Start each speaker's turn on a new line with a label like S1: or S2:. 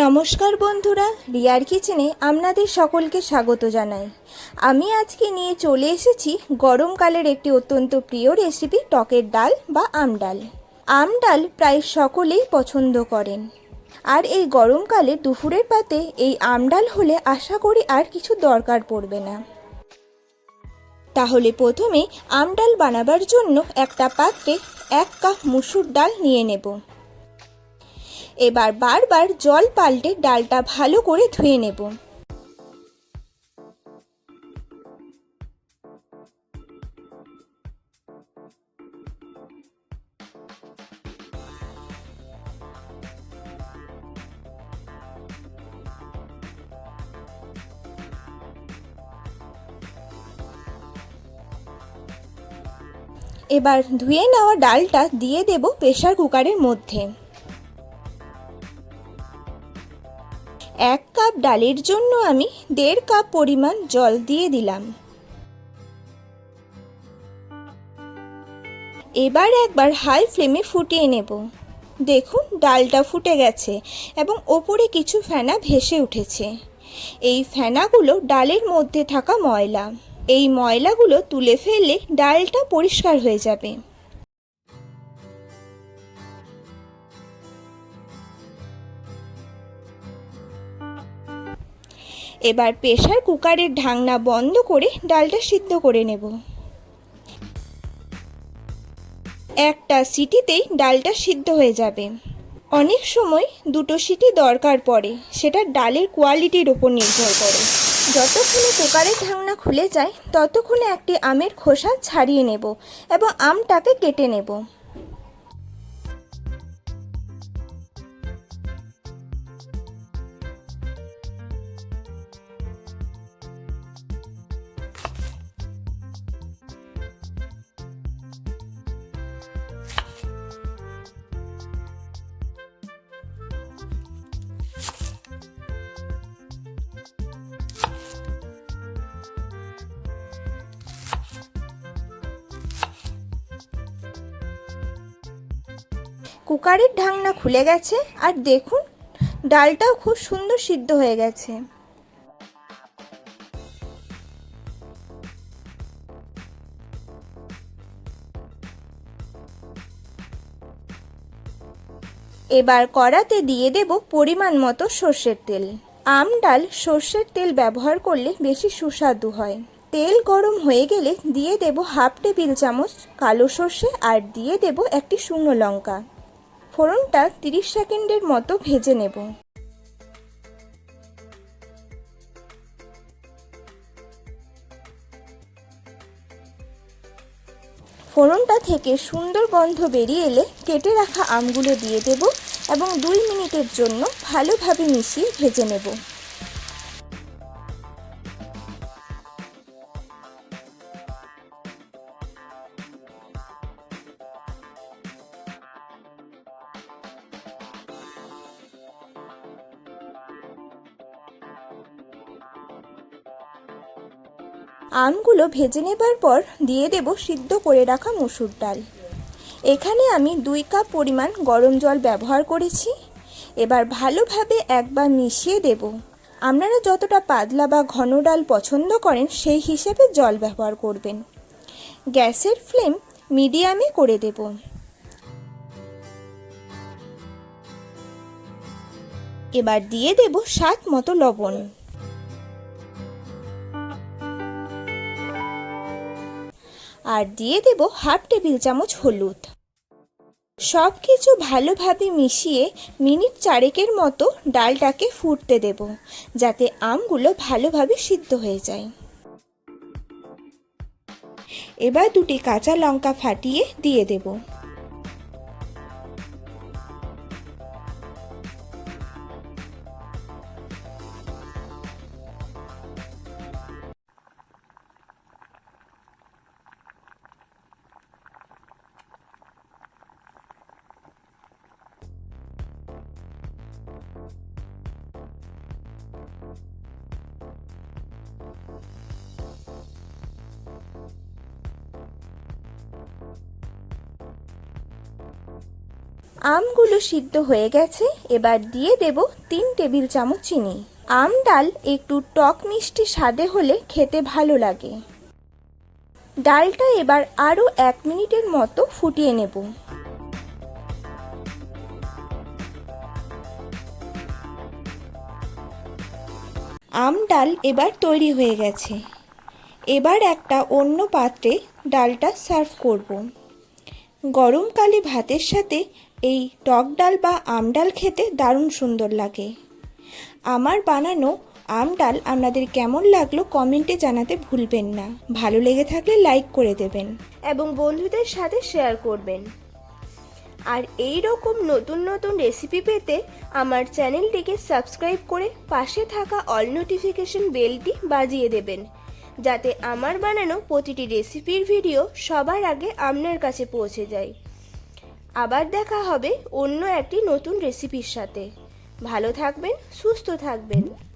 S1: নমস্কার বন্ধুরা, রিয়ার কিচেনে আপনাদের সকলকে স্বাগত জানাই। আমি আজকে নিয়ে চলে এসেছি গরমকালের একটি অত্যন্ত প্রিয় রেসিপি টকের ডাল বা আম ডাল। আম ডাল প্রায় সকলেই পছন্দ করেন। আর এই গরমকালে দুপুরের পাতে এই আম ডাল হলে আশা করি আর কিছু দরকার পড়বে না। তাহলে প্রথমে আম ডাল বানাবার জন্য একটা পাত্রে এক কাপ মুসুর ডাল নিয়ে নেব। এবার বারবার জল পাল্টে ডালটা ভালো করে ধুয়ে নেব। এবার ধুয়ে নেওয়া ডালটা দিয়ে দেব প্রেশার কুকারের মধ্যে। এক কাপ ডালের জন্য আমি দেড় কাপ পরিমাণ জল দিয়ে দিলাম। এবার একবার হাই ফ্লেমে ফুটিয়ে নেব। দেখুন, ডালটা ফুটে গেছে এবং ওপরে কিছু ফেনা ভেসে উঠেছে। এই ফেনাগুলো ডালের মধ্যে থাকা ময়লা। এই ময়লাগুলো তুলে ফেললে ডালটা পরিষ্কার হয়ে যাবে। এবার প্রেশার কুকারের ঢাকনা বন্ধ করে ডালটা সিদ্ধ করে নেব। একটা সিটিতেই ডালটা সিদ্ধ হয়ে যাবে। অনেক সময় দুটো সিটি দরকার পড়ে, সেটা ডালের কোয়ালিটির ওপর নির্ভর করে। যতক্ষণে কুকারের ঢাকনা খুলে যায়, ততক্ষণে একটি আমের খোসা ছাড়িয়ে নেব এবং আমটাকে কেটে নেব। কুকারের ঢাকনা খুলে গেছে আর দেখুন, ডালটাও খুব সুন্দর সিদ্ধ হয়ে গেছে। এবার কড়াতে দিয়ে দেব পরিমাণ মতো সর্ষের তেল। আম, ডাল, সর্ষের তেল ব্যবহার করলে বেশি সুস্বাদু হয়। তেল গরম হয়ে গেলে দিয়ে দেব হাফ টেবিল চামচ কালো সর্ষে আর দিয়ে দেব একটি শুকনো লঙ্কা। ফোড়নটা তিরিশ সেকেন্ডের মতো ভেজে নেব। ফোড়নটা থেকে সুন্দর গন্ধ বেরিয়ে এলে কেটে রাখা আমগুলো দিয়ে দেব এবং দুই মিনিটের জন্য ভালোভাবে মিশিয়ে ভেজে নেব। আমগুলো ভেজে নেবার পর দিয়ে দেব সিদ্ধ করে রাখা মুসুর ডাল। এখানে আমি দুই কাপ পরিমাণ গরম জল ব্যবহার করেছি। এবার ভালোভাবে একবার মিশিয়ে দেব। আপনারা যতটা পাতলা বা ঘন ডাল পছন্দ করেন, সেই হিসেবে জল ব্যবহার করবেন। গ্যাসের ফ্লেম মিডিয়ামে করে দেব। এবার দিয়ে দেব স্বাদ মতো লবণ। আর দিয়ে দেব হাফ টেবিল চামচ হলুদ। সব কিছু ভালোভাবে মিশিয়ে মিনিট চারেকের মতো ডালটাকে ফুটতে দেব, যাতে আমগুলো ভালোভাবে সিদ্ধ হয়ে যায়। এবার দুটি কাঁচা লঙ্কা ফাটিয়ে দিয়ে দেব। আমগুলো সিদ্ধ হয়ে গেছে, এবার দিয়ে দেব তিন টেবিল চামচ চিনি। আম ডাল একটু টক মিষ্টি স্বাদে হলে খেতে ভালো লাগে। ডালটা এবার আরও এক মিনিটের মতো ফুটিয়ে নেব। আম ডাল এবার তৈরি হয়ে গেছে। এবার একটা অন্য পাত্রে ডালটা সার্ভ করব। গরমকালে ভাতের সাথে এই টক ডাল বা আম ডাল খেতে দারুণ সুন্দর লাগে। আমার বানানো আম ডাল আপনাদের কেমন লাগল কমেন্টে জানাতে ভুলবেন না। ভালো লেগে থাকলে লাইক করে দেবেন এবং বন্ধুদের সাথে শেয়ার করবেন। আর এই রকম নতুন নতুন রেসিপি পেতে আমার চ্যানেলটিকে সাবস্ক্রাইব করে পাশে থাকা অল নোটিফিকেশন বেলটি বাজিয়ে দেবেন। যাতে আমার বানানো প্রতিটি রেসিপির ভিডিও সবার আগে আপনার কাছে পৌঁছে যায়। আবার দেখা হবে অন্য একটি নতুন রেসিপির সাথে। ভালো থাকবেন সুস্থ থাকবেন।